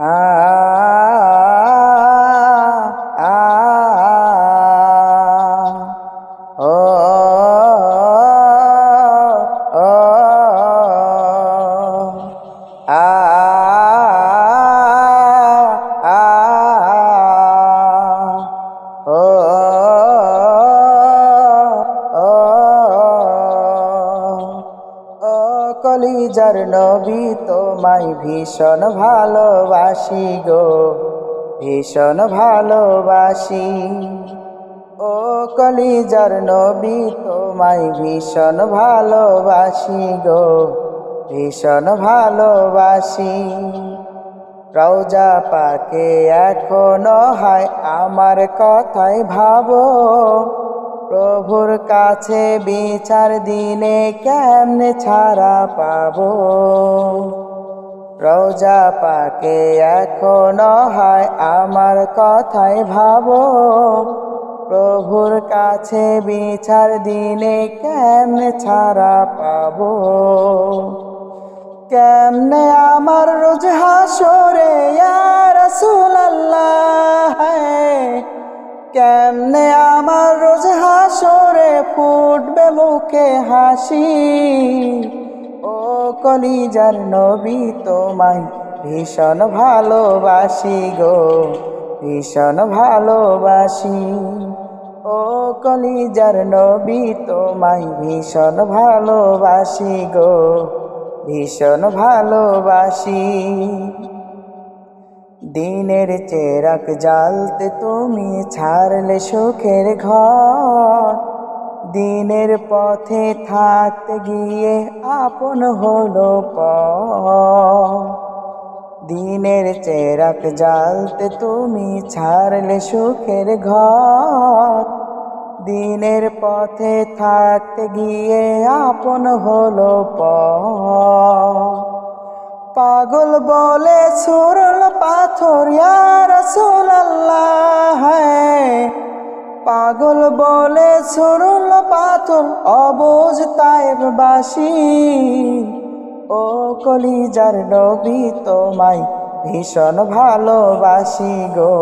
আ কলিজার নবী তোমায় ভীষণ ভালোবাসি গো, ভীষণ ভালোবাসি। ও কলিজার নবী তোমায় ভীষণ ভালোবাসি গো, ভীষণ ভালোবাসি। রওজা পাকে এখনও হয় আমার কথাই ভাবো প্রভুর কাছে বিচার দিনে কেমনে ছাড়া পাব? রওজা পাকে এখনও হয় আমার কথাই ভাবো। প্রভুর কাছে বিচার দিনে কেমনে ছাড়া পাবো? কেমনে আমার রোজ হাসরে রসুল্লাহ কেমনে মুখে হাসি। ও কলিজার নবী তোমায় ভীষণ ভালোবাসি গো, ভীষণ ভালোবাসি। ও কলিজার নবী তোমায় ভীষণ ভালোবাসি গো, ভীষণ ভালোবাসি। দিনের চেরাক জ্বালতে তুমি ছাড়লে সুখের ঘর দিনের পথে থাকতে গিয়ে আপন হলো প দিনের চেরাক জ্বালতে তুমি ছাড়লে সুখের ঘর। দিনের পথে থাকতে গিয়ে আপন হলো প পাগল বলে সুরল পাথর রসুল্লাহ পাগল বলে সুরল পাথর অবোঝ তাইব বাসি ও কলিজার নবী তোমায় ভীষণ ভালোবাসি গো,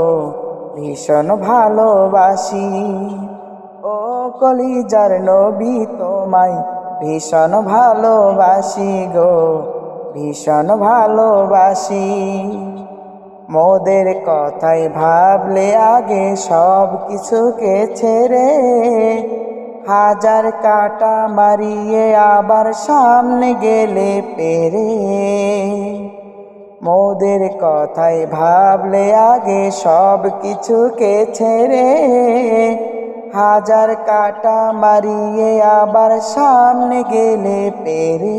ভীষণ ভালোবাসি। ও কলিজার নবী তোমায় ভীষণ ভালোবাসি গো, ভীষণ ভালোবাসি। মোদের কথাই ভাবলে আগে সব কিছুকে ছেড়ে হাজার কাটা মারিয়ে আবার সামনে গেলে পেরে। মোদের কথাই ভাবলে আগে সব কিছুকে ছেড়ে হাজার কাটা মারিয়ে আবার সামনে গেলে পেরে।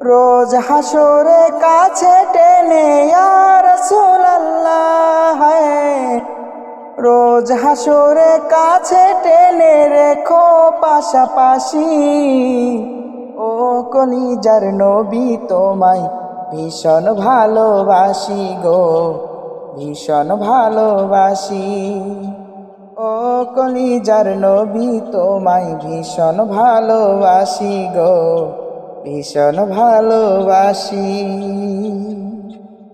রোজ হাসরে কাছে টেনে আর রসুল্লাহ রোজ হাসরে কাছে টেনে রেখো পাশাপাশি। ও কলিজার নবী, তোমায় ভীষণ ভালোবাসি গো, ভীষণ ভালোবাসি। ও কলিজার নবী, তোমায় ভীষণ ভালোবাসি গো ভীষণ ভালোবাসি।